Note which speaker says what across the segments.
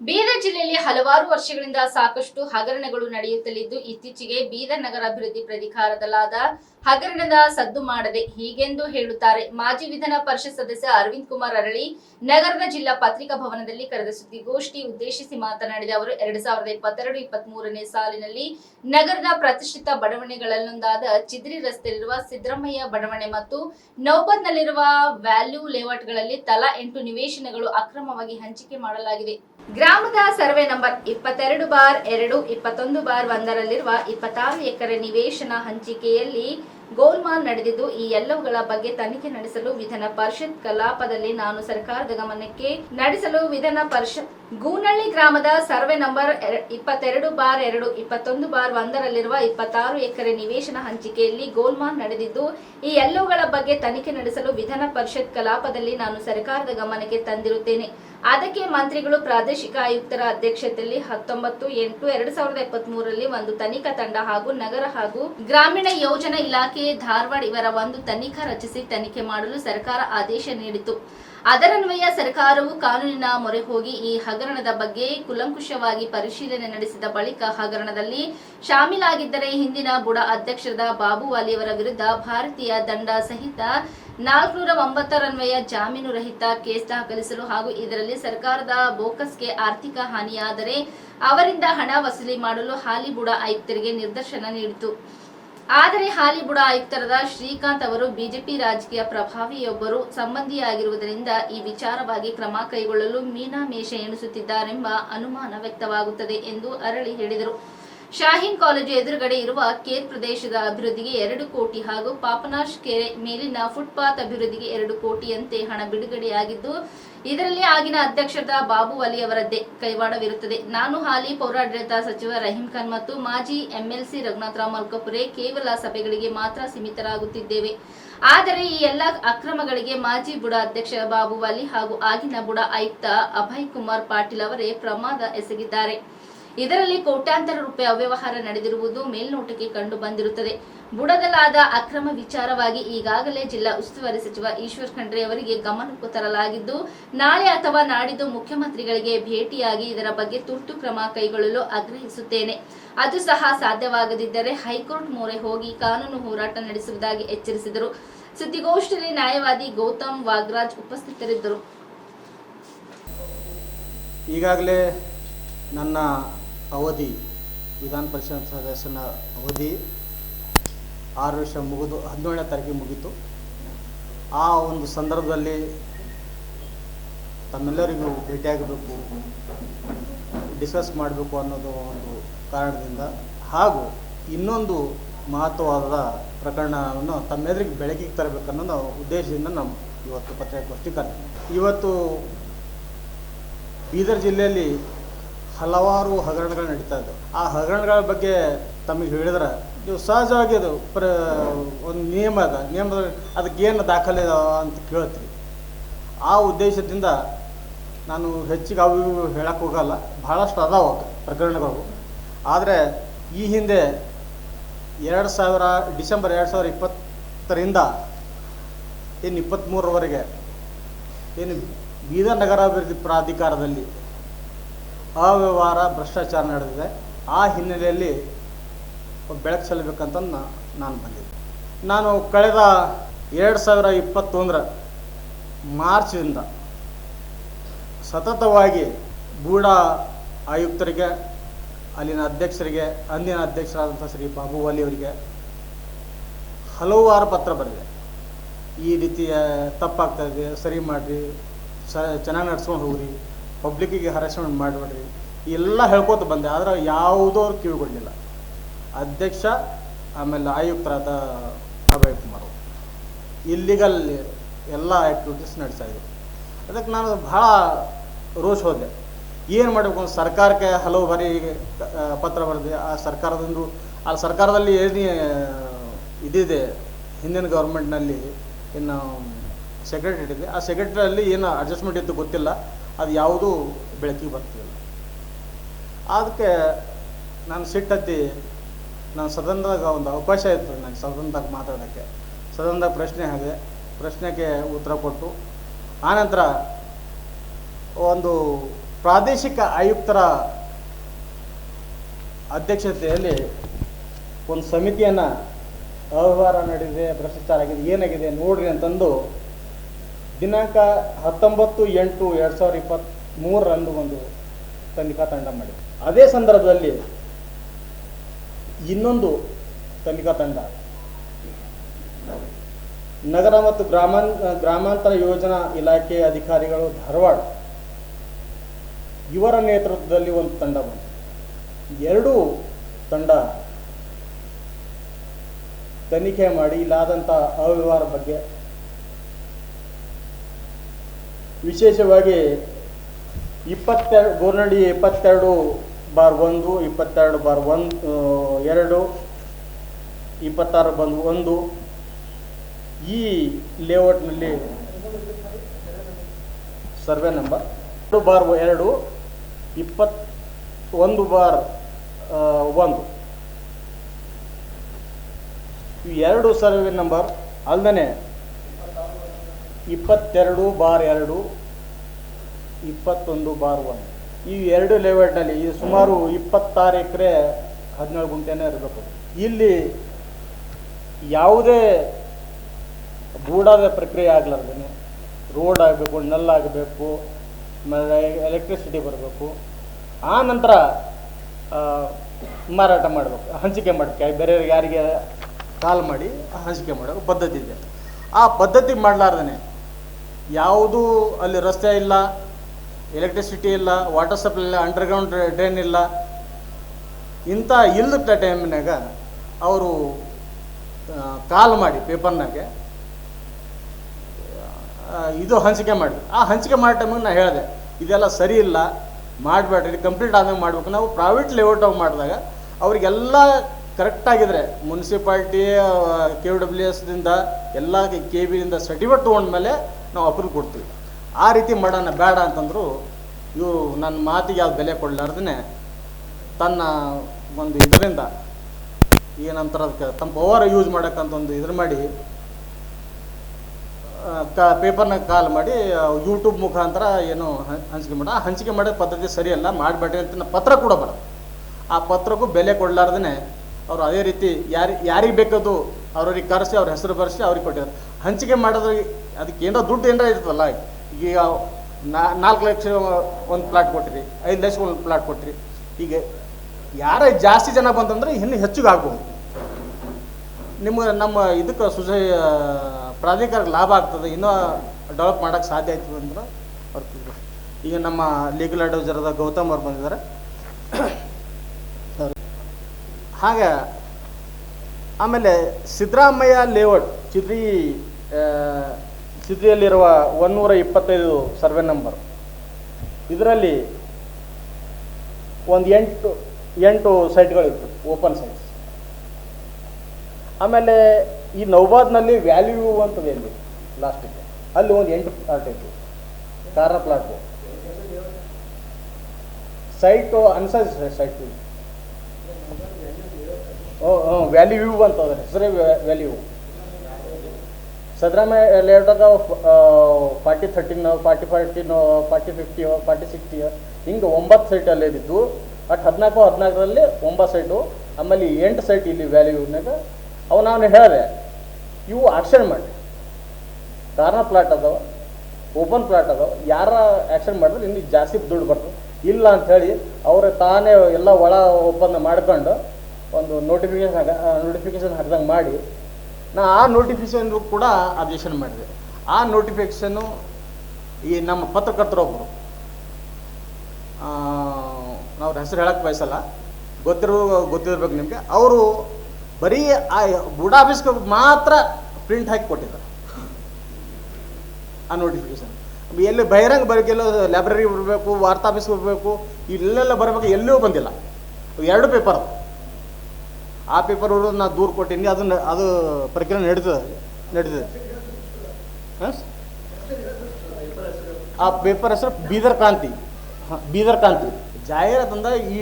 Speaker 1: ಬೀದರ್ ಜಿಲ್ಲೆಯಲ್ಲಿ ಹಲವಾರು ವರ್ಷಗಳಿಂದ ಸಾಕಷ್ಟು ಹಗರಣಗಳು ನಡೆಯುತ್ತಲಿದ್ದು ಇತ್ತೀಚೆಗೆ ಬೀದರ್ ನಗರ ಅಭಿವೃದ್ಧಿ ಪ್ರಾಧಿಕಾರದಲ್ಲಾದ ಹಗರಣದ ಸದ್ದು ಮಾಡದೆ ಹೀಗೆಂದು ಹೇಳುತ್ತಾರೆ ಮಾಜಿ ವಿಧಾನ ಪರಿಷತ್ ಸದಸ್ಯ ಅರವಿಂದ್ ಕುಮಾರ್ ಅರಳಿ. ನಗರದ ಜಿಲ್ಲಾ ಪತ್ರಿಕಾ ಭವನದಲ್ಲಿ ಕರೆದ ಸುದ್ದಿಗೋಷ್ಠಿ ಉದ್ದೇಶಿಸಿ ಮಾತನಾಡಿದ ಅವರು, ಎರಡ್ ಸಾವಿರದ ಇಪ್ಪತ್ತೆರಡು ಇಪ್ಪತ್ತ್ ಮೂರನೇ ಸಾಲಿನಲ್ಲಿ ನಗರದ ಪ್ರತಿಷ್ಠಿತ ಬಡಾವಣೆಗಳಲ್ಲೊಂದಾದ ಚಿದ್ರಿ ರಸ್ತೆಯಲ್ಲಿರುವ ಸಿದ್ದರಾಮಯ್ಯ ಬಡಾವಣೆ ಮತ್ತು ನೌಬತ್ನಲ್ಲಿರುವ ವ್ಯಾಲ್ಯೂ ಲೇಔಟ್ಗಳಲ್ಲಿ ತಲಾ ಎಂಟು ನಿವೇಶನಗಳು ಅಕ್ರಮವಾಗಿ ಹಂಚಿಕೆ ಮಾಡಲಾಗಿದೆ. ಗ್ರಾಮದ ಸರ್ವೆ ನಂಬರ್ ಇಪ್ಪತ್ತೆರಡು ಬಾರ್ ಎರಡು, ಇಪ್ಪತ್ತೊಂದು ಬಾರ್ ಒಂದರಲ್ಲಿರುವ ಇಪ್ಪತ್ತಾರು ಎಕರೆ ನಿವೇಶನ ಹಂಚಿಕೆಯಲ್ಲಿ ಗೋಲ್ಮಾಲ್ ನಡೆದಿದ್ದು, ಈ ಎಲ್ಲವುಗಳ ಬಗ್ಗೆ ತನಿಖೆ ನಡೆಸಲು ವಿಧಾನ ಪರಿಷತ್ ಕಲಾಪದಲ್ಲಿ ನಾನು ಸರ್ಕಾರದ ಗಮನಕ್ಕೆ ನಡೆಸಲು ವಿಧಾನ ಪರಿಷತ್ ಗೂನಳ್ಳಿ ಗ್ರಾಮದ ಸರ್ವೆ ನಂಬರ್ ಇಪ್ಪತ್ತೆರಡು ಬಾರ್ ಎರಡು, ಇಪ್ಪತ್ತೊಂದು ಬಾರ್ ಒಂದರಲ್ಲಿರುವ ಇಪ್ಪತ್ತಾರು ಎಕರೆ ನಿವೇಶನ ಹಂಚಿಕೆಯಲ್ಲಿ ಗೋಲ್ಮಾಲ್ ನಡೆದಿದ್ದು, ಈ ಎಲ್ಲವುಗಳ ಬಗ್ಗೆ ತನಿಖೆ ನಡೆಸಲು ವಿಧಾನ ಪರಿಷತ್ ಕಲಾಪದಲ್ಲಿ ನಾನು ಸರ್ಕಾರದ ಗಮನಕ್ಕೆ ತಂದಿರುತ್ತೇನೆ. ಅದಕ್ಕೆ ಮಂತ್ರಿಗಳು, ಪ್ರಾದೇಶಿಕ ಆಯುಕ್ತರ ಅಧ್ಯಕ್ಷತೆಯಲ್ಲಿ ಹತ್ತೊಂಬತ್ತು, ಎಂಟು, ಎರಡ್ ಸಾವಿರದ ಇಪ್ಪತ್ತ್ ಮೂರರಲ್ಲಿ ಒಂದು ತನಿಖಾ ತಂಡ ಹಾಗೂ ನಗರ ಹಾಗೂ ಗ್ರಾಮೀಣ ಯೋಜನಾ ಇಲಾಖೆ ಧಾರವಾಡ ಇವರ ಒಂದು ತನಿಖಾ ರಚಿಸಿ ತನಿಖೆ ಮಾಡಲು ಸರ್ಕಾರ ಆದೇಶ ನೀಡಿತು ಅದರನ್ವಯ ಸರ್ಕಾರವು ಕಾನೂನಿನ ಮೊರೆ ಹೋಗಿ ಈ ಹಗರಣದ ಬಗ್ಗೆ ಕುಲಂಕುಷವಾಗಿ ಪರಿಶೀಲನೆ ನಡೆಸಿದ ಬಳಿಕ ಹಗರಣದಲ್ಲಿ ಶಾಮೀಲಾಗಿದ್ದರೆ ಹಿಂದಿನ ಬುಡ ಅಧ್ಯಕ್ಷರಾದ ಬಾಬು ವಾಲಿಯವರ ವಿರುದ್ಧ ಭಾರತೀಯ ದಂಡ ಸಹಿತ ನಾಲ್ಕುನೂರ ಒಂಬತ್ತರನ್ವಯ ಜಾಮೀನು ರಹಿತ ಕೇಸ್ ದಾಖಲಿಸಲು ಹಾಗೂ ಇದರಲ್ಲಿ ಸರ್ಕಾರದ ಬೋಕಸ್ಗೆ ಆರ್ಥಿಕ ಹಾನಿಯಾದರೆ ಅವರಿಂದ ಹಣ ವಸೂಲಿ ಮಾಡಲು ಹಾಲಿ ಬುಡ ಆಯುಕ್ತರಿಗೆ ನಿರ್ದೇಶನ ನೀಡಿತು. ಆದರೆ ಹಾಲಿ ಬುಡ ಆಯುಕ್ತರಾದ ಶ್ರೀಕಾಂತ್ ಅವರು ಬಿಜೆಪಿ ರಾಜಕೀಯ ಪ್ರಭಾವಿಯೊಬ್ಬರು ಸಂಬಂಧಿಯಾಗಿರುವುದರಿಂದ ಈ ವಿಚಾರವಾಗಿ ಕ್ರಮ ಕೈಗೊಳ್ಳಲು ಮೀನಾ ಮೀನಾಮೇಷ ಎಣಿಸುತ್ತಿದ್ದಾರೆಂಬ ಅನುಮಾನ ವ್ಯಕ್ತವಾಗುತ್ತದೆ ಎಂದು ಅರಳಿ ಹೇಳಿದರು. ಶಾಹೀನ್ ಕಾಲೇಜು ಎದುರುಗಡೆ ಇರುವ ಕೇರ್ ಪ್ರದೇಶದ ಅಭಿವೃದ್ಧಿಗೆ ಎರಡು ಕೋಟಿ ಹಾಗೂ ಪಾಪನಾಶ್ ಕೆರೆ ಮೇಲಿನ ಫುಟ್ಪಾತ್ ಅಭಿವೃದ್ಧಿಗೆ ಎರಡು ಕೋಟಿಯಂತೆ ಹಣ ಬಿಡುಗಡೆಯಾಗಿದ್ದು, ಇದರಲ್ಲಿ ಆಗಿನ ಅಧ್ಯಕ್ಷರಾದ ಬಾಬು ಅಲಿ ಅವರದ್ದೇ ಕೈವಾಡವಿರುತ್ತದೆ. ನಾನು ಹಾಲಿ ಪೌರಾಡಳಿತ ಸಚಿವ ರಹೀಂ ಖಾನ್ ಮತ್ತು ಮಾಜಿ ಎಂಎಲ್ಸಿ ರಘುನಾಥರಾವ್ ಮಲ್ಕಪುರೆ ಕೇವಲ ಸಭೆಗಳಿಗೆ ಮಾತ್ರ ಸೀಮಿತರಾಗುತ್ತಿದ್ದೇವೆ. ಆದರೆ ಈ ಎಲ್ಲ ಅಕ್ರಮಗಳಿಗೆ ಮಾಜಿ ಬುಡ ಅಧ್ಯಕ್ಷ ಬಾಬು ಅಲಿ ಹಾಗೂ ಆಗಿನ ಬುಡ ಆಯುಕ್ತ ಅಭಯ್ ಕುಮಾರ್ ಪಾಟೀಲ್ ಅವರೇ ಪ್ರಮಾದ ಎಸಗಿದ್ದಾರೆ. ಇದರಲ್ಲಿ ಕೋಟ್ಯಾಂತರ ರೂಪಾಯಿ ಅವ್ಯವಹಾರ ನಡೆದಿರುವುದು ಮೇಲ್ನೋಟಕ್ಕೆ ಕಂಡು ಬಂದಿರುತ್ತದೆ. ಬುಡದಲ್ಲಾದ ಅಕ್ರಮ ವಿಚಾರವಾಗಿ ಈಗಾಗಲೇ ಜಿಲ್ಲಾ ಉಸ್ತುವಾರಿ ಸಚಿವ ಈಶ್ವರ್ ಖಂಡ್ರೆ ಅವರಿಗೆ ಗಮನಕ್ಕೂ ತರಲಾಗಿದ್ದು, ನಾಳೆ ಅಥವಾ ನಾಡಿದ್ದು ಮುಖ್ಯಮಂತ್ರಿಗಳಿಗೆ ಭೇಟಿಯಾಗಿ ಇದರ ಬಗ್ಗೆ ತುರ್ತು ಕ್ರಮ ಕೈಗೊಳ್ಳಲು ಆಗ್ರಹಿಸುತ್ತೇನೆ. ಅದು ಸಹ ಸಾಧ್ಯವಾಗದಿದ್ದರೆ ಹೈಕೋರ್ಟ್ ಮೊರೆ ಹೋಗಿ ಕಾನೂನು ಹೋರಾಟ ನಡೆಸುವುದಾಗಿ ಎಚ್ಚರಿಸಿದರು. ಸುದ್ದಿಗೋಷ್ಠಿಯಲ್ಲಿ ನ್ಯಾಯವಾದಿ ಗೌತಮ್ ವಾಗ್ರಾಜ್ ಉಪಸ್ಥಿತರಿದ್ದರು.
Speaker 2: ಈಗಾಗಲೇ ನನ್ನ ಅವಧಿ, ವಿಧಾನ ಪರಿಷತ್ ಸದಸ್ಯನ ಅವಧಿ ಆರು ವರ್ಷ ಮುಗಿದು ಹದಿನೇಳನೇ ತಾರೀಕಿಗೆ ಮುಗೀತು. ಆ ಒಂದು ಸಂದರ್ಭದಲ್ಲಿ ತಮ್ಮೆಲ್ಲರಿಗೂ ಭೇಟಿಯಾಗಬೇಕು, ಡಿಸ್ಕಸ್ ಮಾಡಬೇಕು ಅನ್ನೋದು ಒಂದು ಕಾರಣದಿಂದ ಹಾಗೂ ಇನ್ನೊಂದು ಮಹತ್ವವಾದ ಪ್ರಕರಣವನ್ನು ತಮ್ಮೆದುರಿಗೆ ಬೆಳಕಿಗೆ ತರಬೇಕನ್ನೋ ಉದ್ದೇಶದಿಂದ ನಾವು ಇವತ್ತು ಪತ್ರಿಕಾಗೋಷ್ಠಿ ಕರೆ ಇವತ್ತು ಬೀದರ್ ಜಿಲ್ಲೆಯಲ್ಲಿ ಹಲವಾರು ಹಗರಣಗಳು ನಡೀತಾ ಇದ್ದವು. ಆ ಹಗರಣಗಳ ಬಗ್ಗೆ ತಮಗೆ ಹೇಳಿದ್ರೆ ನೀವು ಸಹಜವಾಗಿ ಅದು ಪ್ರ, ಒಂದು ನಿಯಮ ಅದ. ನಿಯಮದ ಅದಕ್ಕೆ ಏನು ದಾಖಲೆ ಅಂತ ಕೇಳ್ತೀವಿ. ಆ ಉದ್ದೇಶದಿಂದ ನಾನು ಹೆಚ್ಚಿಗೆ ಅವು ಹೇಳಕ್ಕೆ ಹೋಗಲ್ಲ. ಭಾಳಷ್ಟು ಅದಾವ ಪ್ರಕರಣಗಳು. ಆದರೆ ಈ ಹಿಂದೆ ಎರಡು ಸಾವಿರ, ಡಿಸೆಂಬರ್ ಎರಡು ಸಾವಿರ ಇಪ್ಪತ್ತರಿಂದ ಏನು ಇಪ್ಪತ್ತ್ಮೂರರವರೆಗೆ ಏನು ಬೀದರ್ ನಗರಾಭಿವೃದ್ಧಿ ಪ್ರಾಧಿಕಾರದಲ್ಲಿ ಅವ್ಯವಹಾರ, ಭ್ರಷ್ಟಾಚಾರ ನಡೆದಿದೆ. ಆ ಹಿನ್ನೆಲೆಯಲ್ಲಿ ಬೆಳಕು ಚೆಲ್ಲಬೇಕಂತ ನಾ- ನಾನು ಬಂದಿದ್ದೆ. ನಾನು ಕಳೆದ ಎರಡು ಸಾವಿರ ಇಪ್ಪತ್ತೊಂದರ ಮಾರ್ಚಿಂದ ಸತತವಾಗಿ ಬೂಡ ಆಯುಕ್ತರಿಗೆ, ಅಲ್ಲಿನ ಅಧ್ಯಕ್ಷರಿಗೆ, ಅಂದಿನ ಅಧ್ಯಕ್ಷರಾದಂಥ ಶ್ರೀ ಬಾಬು ವಾಲಿ ಅವರಿಗೆ ಹಲವಾರು ಪತ್ರ ಬರೆದಿದೆ ಈ ರೀತಿಯ ತಪ್ಪಾಗ್ತಾಯಿದೆ ಸರಿ ಮಾಡಿರಿ ಚೆನ್ನಾಗಿ ನಡ್ಸ್ಕೊಂಡು ಹೋಗ್ರಿ. ಪಬ್ಲಿಕ್ಕಿಗೆ ಹರಾಸ್ಮೆಂಟ್ ಮಾಡಿಬಿಡ್ರಿ. ಎಲ್ಲ ಹೇಳ್ಕೊತ ಬಂದೆ, ಆದರೆ ಯಾವುದೋ ಅವ್ರು ಕಿವಿಗೊಳ್ಳಿಲ್ಲ ಅಧ್ಯಕ್ಷ, ಆಮೇಲೆ ಆಯುಕ್ತರಾದ ಅಭಯ್ ಕುಮಾರ್ ಇಲ್ಲಿಗಲ್ ಎಲ್ಲ ಆ್ಯಕ್ಟಿವಿಟೀಸ್ ನಡೆಸ್ತಾ ಅದಕ್ಕೆ ನಾನು ಭಾಳ ರೋಷ್ ಹೋದೆ. ಏನು ಮಾಡಬೇಕು ಸರ್ಕಾರಕ್ಕೆ ಹಲವು ಬಾರಿ ಪತ್ರ ಬರೆದೆ, ಆ ಸರ್ಕಾರದೊಂದು, ಆ ಸರ್ಕಾರದಲ್ಲಿ ಏನು ಇದಿದೆ, ಹಿಂದಿನ ಗೌರ್ಮೆಂಟ್ನಲ್ಲಿ ಇನ್ನು ಸೆಕ್ರೆಟರಿ ಇದೆ. ಆ ಸೆಕ್ರೆಟರಿಯಲ್ಲಿ ಏನು ಅಡ್ಜಸ್ಟ್ಮೆಂಟ್ ಇತ್ತು ಗೊತ್ತಿಲ್ಲ. ಅದು ಯಾವುದೂ ಬೆಳಕಿಗೆ ಬರ್ತಿಲ್ಲ. ಅದಕ್ಕೆ ನಾನು ಸಿಟ್ಟತ್ತಿ ನಾನು ಸದನದಾಗ ಒಂದು ಅವಕಾಶ ಇತ್ತು ನನಗೆ ಸದನದಾಗ ಮಾತಾಡೋಕ್ಕೆ. ಸದನದಾಗ ಪ್ರಶ್ನೆ ಹಾಗೆ ಪ್ರಶ್ನೆಗೆ ಉತ್ತರ ಕೊಟ್ಟು ಆನಂತರ ಒಂದು ಪ್ರಾದೇಶಿಕ ಆಯುಕ್ತರ ಅಧ್ಯಕ್ಷತೆಯಲ್ಲಿ ಒಂದು ಸಮಿತಿಯನ್ನು ಅವ್ಯವಹಾರ ನಡೆದಿದೆ, ಭ್ರಷ್ಟಾಚಾರ ಆಗಿದೆ, ಏನಾಗಿದೆ ನೋಡ್ರಿ ಅಂತಂದು ದಿನಾಂಕ ಹತ್ತೊಂಬತ್ತು ಎಂಟು ಎರಡು ಸಾವಿರದ ಇಪ್ಪತ್ತ್ಮೂರರಂದು ಒಂದು ತನಿಖಾ ತಂಡ ಮಾಡಿದೆ. ಅದೇ ಸಂದರ್ಭದಲ್ಲಿ ಇನ್ನೊಂದು ತನಿಖಾ ತಂಡ, ನಗರ ಮತ್ತು ಗ್ರಾಮಾನ್, ಗ್ರಾಮಾಂತರ ಯೋಜನಾ ಇಲಾಖೆ ಅಧಿಕಾರಿಗಳು ಧಾರವಾಡ ಇವರ ನೇತೃತ್ವದಲ್ಲಿ ಒಂದು ತಂಡ ಬಂತು ಎರಡೂ ತಂಡ ತನಿಖೆ ಮಾಡಿ ಇಲ್ಲಾದಂಥ ಅವ್ಯವಹಾರ ಬಗ್ಗೆ ವಿಶೇಷವಾಗಿ ಇಪ್ಪತ್ತೆರಡು ಗೋರ್ನಡಿ ಇಪ್ಪತ್ತೆರಡು ಬಾರ್ ಒಂದು, ಇಪ್ಪತ್ತೆರಡು ಬಾರ್ ಒಂದು ಎರಡು, ಇಪ್ಪತ್ತಾರು ಬಂದು ಒಂದು. ಈ ಲೇಔಟ್ನಲ್ಲಿ ಸರ್ವೆ ನಂಬರ್ ಎರಡು ಬಾರ್ ಎರಡು ಇಪ್ಪತ್ ಒಂದು ಬಾರ್ ಒಂದು. ಎರಡು ಸರ್ವೆ ನಂಬರ್ ಅಲ್ಲದೆ ಇಪ್ಪತ್ತೆರಡು ಬಾರ್ ಎರಡು, ಇಪ್ಪತ್ತೊಂದು ಬಾರ್ ಒಂದು. ಈ ಎರಡು ಲೇಔಟ್ನಲ್ಲಿ ಇದು ಸುಮಾರು ಇಪ್ಪತ್ತಾರು ಎಕರೆ ಹದಿನೇಳು ಗುಂಟೆನೇ ಇರಬೇಕು. ಇಲ್ಲಿ ಯಾವುದೇ ಗೂಡಾದ ಪ್ರಕ್ರಿಯೆ ಆಗ್ಲಾರ್ದೇನೆ. ರೋಡ್ ಆಗಬೇಕು ನೆಲ್ಲಾಗಬೇಕು ಎಲೆಕ್ಟ್ರಿಸಿಟಿ ಬರಬೇಕು. ಆ ನಂತರ ಮಾರಾಟ ಮಾಡಬೇಕು, ಹಂಚಿಕೆ ಮಾಡಬೇಕು. ಬೇರೆಯವ್ರಿಗೆ ಯಾರಿಗೆ ಕಾಲ್ ಮಾಡಿ ಹಂಚಿಕೆ ಮಾಡೋ ಪದ್ಧತಿ ಇದೆ. ಆ ಪದ್ಧತಿ ಮಾಡಲಾರ್ದೇ ಯಾವುದೂ ಅಲ್ಲಿ ರಸ್ತೆ ಇಲ್ಲ ಎಲೆಕ್ಟ್ರಿಸಿಟಿ ಇಲ್ಲ ವಾಟರ್ ಸಪ್ಲೈ ಇಲ್ಲ ಅಂಡರ್ಗ್ರೌಂಡ್ ಡ್ರೈನ್ ಇಲ್ಲ. ಇಂಥ ಇಲ್ಲದ ಟೈಮ್ನಾಗ ಅವರು ಕಾಲ್ ಮಾಡಿ ಪೇಪರ್ನಾಗೆ ಇದು ಹಂಚಿಕೆ ಮಾಡಿ ಆ ಹಂಚಿಕೆ ಮಾಡೋ ಟೈಮಿಗೆ ನಾನು ಹೇಳಿದೆ, ಇದೆಲ್ಲ ಸರಿ ಇಲ್ಲ ಮಾಡಬೇಡ್ರಿ ಕಂಪ್ಲೀಟ್ ಆದಂಗೆ ಮಾಡಬೇಕು. ನಾವು ಪ್ರೈವೇಟ್ ಲೇಔಟ್ ಮಾಡಿದಾಗ ಅವರಿಗೆಲ್ಲ ಕರೆಕ್ಟಾಗಿದ್ರೆ ಮುನ್ಸಿಪಾಲ್ಟಿ ಕೆ ಡಬ್ಲ್ಯೂ ಎಸ್ದಿಂದ ಎಲ್ಲ ಕೆ ಬಿಯಿಂದ ಸರ್ಟಿಫಿಕೇಟ್ ತೊಗೊಂಡ್ಮೇಲೆ ನಾವು ಅಪ್ರೂವ್ ಕೊಡ್ತೀವಿ. ಆ ರೀತಿ ಮಾಡೋಣ ಬೇಡ ಅಂತಂದರು ಇವರು ನನ್ನ ಮಾತಿಗೆ ಯಾವ್ದು ಬೆಲೆ ಕೊಡಲಾರ್ದೇ ತನ್ನ ಒಂದು ಇದರಿಂದ ಏನಂತಾರೆ ಅದಕ್ಕೆ ತಮ್ಮ ಪವರ್ ಯೂಸ್ ಮಾಡೋಕ್ಕಂತ ಒಂದು ಇದ್ರ ಮಾಡಿ ಕ, ಪೇಪರ್ನ ಕಾಲ್ ಮಾಡಿ ಯೂಟ್ಯೂಬ್ ಮುಖಾಂತರ ಏನು ಹಂಚಿಕೆ ಮಾಡ. ಹಂಚಿಕೆ ಮಾಡೋ ಪದ್ಧತಿ ಸರಿಯಲ್ಲ ಮಾಡಬೇಡ್ರಿ ಅಂತ ಪತ್ರ ಕೂಡ ಬರೋದು ಆ ಪತ್ರಕ್ಕೂ ಬೆಲೆ ಕೊಡಲಾರ್ದೇ ಅವರು ಅದೇ ರೀತಿ ಯಾರಿ, ಯಾರಿಗೆ ಬೇಕದು ಅವ್ರವ್ರಿಗೆ ಕರೆಸಿ ಅವ್ರ ಹೆಸರು ಬರೆಸಿ ಅವ್ರಿಗೆ ಕೊಟ್ಟಿದ್ದಾರೆ. ಹಂಚಿಕೆ ಮಾಡೋದು ಅದಕ್ಕೆ ಏನೋ ದುಡ್ಡು ಏನಾರ ಇರ್ತದಲ್ಲ, ಈಗ ನಾಲ್ಕು ಲಕ್ಷ ಒಂದು ಪ್ಲಾಟ್ ಕೊಟ್ಟಿರಿ, ಐದು ಲಕ್ಷ ಒಂದು ಪ್ಲಾಟ್ ಕೊಟ್ಟಿರಿ, ಈಗ ಯಾರೇ ಜಾಸ್ತಿ ಜನ ಬಂತಂದ್ರೆ ಇನ್ನು ಹೆಚ್ಚಿಗೆ ಆಗ್ಬೋದು ನಿಮ್ಗೆ ನಮ್ಮ ಇದಕ್ಕೆ ಸುಸ ಪ್ರಾಧಿಕಾರಕ್ಕೆ ಲಾಭ ಆಗ್ತದೆ, ಇನ್ನೂ ಡೆವಲಪ್ ಮಾಡೋಕ್ಕೆ ಸಾಧ್ಯ ಆಯ್ತದೆ ಅಂದ್ರೆ ಈಗ ನಮ್ಮ ಲೀಗಲ್ ಅಡ್ವೈಸರ್ದ ಗೌತಮ್ ಅವ್ರು ಬಂದಿದ್ದಾರೆ. ಹಾಗೆ, ಆಮೇಲೆ ಸಿದ್ದರಾಮಯ್ಯ ಲೇಔಟ್ ಚಿದ್ರಿ ಆ, ಒಂದೂರ ಇಪ್ಪತ್ತೈದು ಸರ್ವೆ ನಂಬರ್. ಇದರಲ್ಲಿ ಒಂದು ಎಂಟು ಎಂಟು ಸೈಟ್ಗಳಿತ್ತು ಓಪನ್ ಸೈಟ್ಸ್. ಆಮೇಲೆ ಈ ನೌಬಾದ್ನಲ್ಲಿ ವ್ಯಾಲ್ಯೂ ಅಂತದೆ ಇಲ್ಲಿ ಲಾಸ್ಟಿಗೆ. ಅಲ್ಲಿ ಒಂದು ಎಂಟು ಪ್ಲಾಟ್ ಇತ್ತು ಕಾರ ಪ್ಲಾಟು. ಸೈಟು ಅನ್ಸೈಸ್ ಸೈಟ್. ವ್ಯಾಲ್ಯೂ ವ್ಯೂ ಅಂತ ಅದ್ರ ಹೆಸರೇ value. Siddaramaiah ಲೇಔಟಾಗ forty thirteen forty fourteen forty fifty forty sixty ಹಿಂಗೆ ಒಂಬತ್ತು ಸೈಟ್ ಅಲ್ಲೇ ಇದ್ದಿದ್ದು. ಬಟ್ ಹದಿನಾಲ್ಕು, ಹದಿನಾಲ್ಕರಲ್ಲಿ ಒಂಬತ್ತು ಸೈಟು ಆಮೇಲೆ ಎಂಟು ಸೈಟ್ ಇಲ್ಲಿ ವ್ಯಾಲ್ಯೂನಾಗ ಅವು ನಾನು ಹೇಳಿದೆ, ಇವು ಆಕ್ಷನ್ ಮಾಡಿ ಕಾರ್ನರ್ ಪ್ಲಾಟ್ ಅದಾವ ಓಪನ್ ಪ್ಲಾಟ್ ಅದಾವ. ಯಾರ ಆ್ಯಕ್ಷನ್ ಮಾಡಿದ್ರೆ ಇನ್ನು ಜಾಸ್ತಿ ದುಡ್ಡು ಬರ್ತದೆ ಇಲ್ಲ ಅಂತ ಹೇಳಿ ಅವ್ರ ತಾನೇ ಎಲ್ಲ ಒಳ ಒಪ್ಪಂದ ಮಾಡ್ಕೊಂಡು ಒಂದು ನೋಟಿಫಿಕೇಶನ್ ನೋಟಿಫಿಕೇಶನ್ ಹಾಕ್ದಂಗೆ ಮಾಡಿ ನಾ ಆ ನೋಟಿಫಿಕೇಶನ್ ಕೂಡ ಅಬ್ಜೆಕ್ಷನ್ ಮಾಡಿದೆ. ಆ ನೋಟಿಫಿಕೇಶನ್ನು ಈ ನಮ್ಮ ಪತ್ರಕರ್ತರೊಬ್ಬರು ನಾವು ಹೆಸರು ಹೇಳಕ್ಕೆ ಬಯಸಲ್ಲ. ಗೊತ್ತಿರೋ, ಗೊತ್ತಿರಬೇಕು ನಿಮಗೆ. ಅವರು ಬರೀ ಆ ಬುಡ ಆಫೀಸ್ಗೆ ಮಾತ್ರ ಪ್ರಿಂಟ್ ಹಾಕಿ ಕೊಟ್ಟಿದ್ದಾರೆ. ಆ ನೋಟಿಫಿಕೇಶನ್ ಎಲ್ಲಿ ಬಹಿರಂಗ ಬರೋಕೆಲ್ಲ ಲೈಬ್ರರಿಗೆ ಬರಬೇಕು, ವಾರ್ತಾ ಆಫೀಸ್ಗೆ ಬರಬೇಕು, ಇಲ್ಲೆಲ್ಲ ಬರಬೇಕು ಎಲ್ಲೂ ಬಂದಿಲ್ಲ. ಎರಡು ಪೇಪರ್ ಆ ಪೇಪರ್ ಅವರು ನಾ ದೂರ ಕೊಟ್ಟೀನಿ, ಅದನ್ನ, ಅದು ಪ್ರಕ್ರಿಯೆ ನಡೀತದೆ ನಡೀತದೆ. ಆ ಪೇಪರ್ ಹೆಸರು ಬೀದರ್ ಕ್ರಾಂತಿ. ಹಾಂ, ಬೀದರ್ ಕ್ರಾಂತಿ. ಜಾಹೀರಾತಂದ ಈ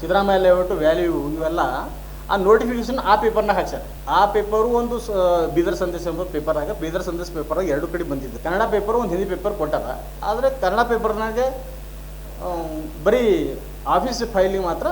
Speaker 2: ಸಿದ್ದರಾಮಯ್ಯ ಲೇಔಟ್ ವ್ಯಾಲ್ಯೂ ಇವೆಲ್ಲ ಆ ನೋಟಿಫಿಕೇಶನ್ ಆ ಪೇಪರ್ನಾಗ ಹಾಕ್ಸ್ಯಾರ. ಆ ಪೇಪರು ಒಂದು ಬೀದರ್ ಸಂದೇಶ ಎಂಬ ಪೇಪರ್ನಾಗ ಬೀದರ್ ಸಂದೇಶ ಪೇಪರ್ ಎರಡು ಕಡೆ ಬಂದಿದ್ದು. ಕನ್ನಡ ಪೇಪರ್ ಒಂದು ಹಿಂದಿ ಪೇಪರ್ ಕೊಟ್ಟಾರ. ಆದರೆ ಕನ್ನಡ ಪೇಪರ್ನಾಗೆ ಬರೀ ಆಫೀಸ್ ಫೈಲಿಗೆ ಮಾತ್ರ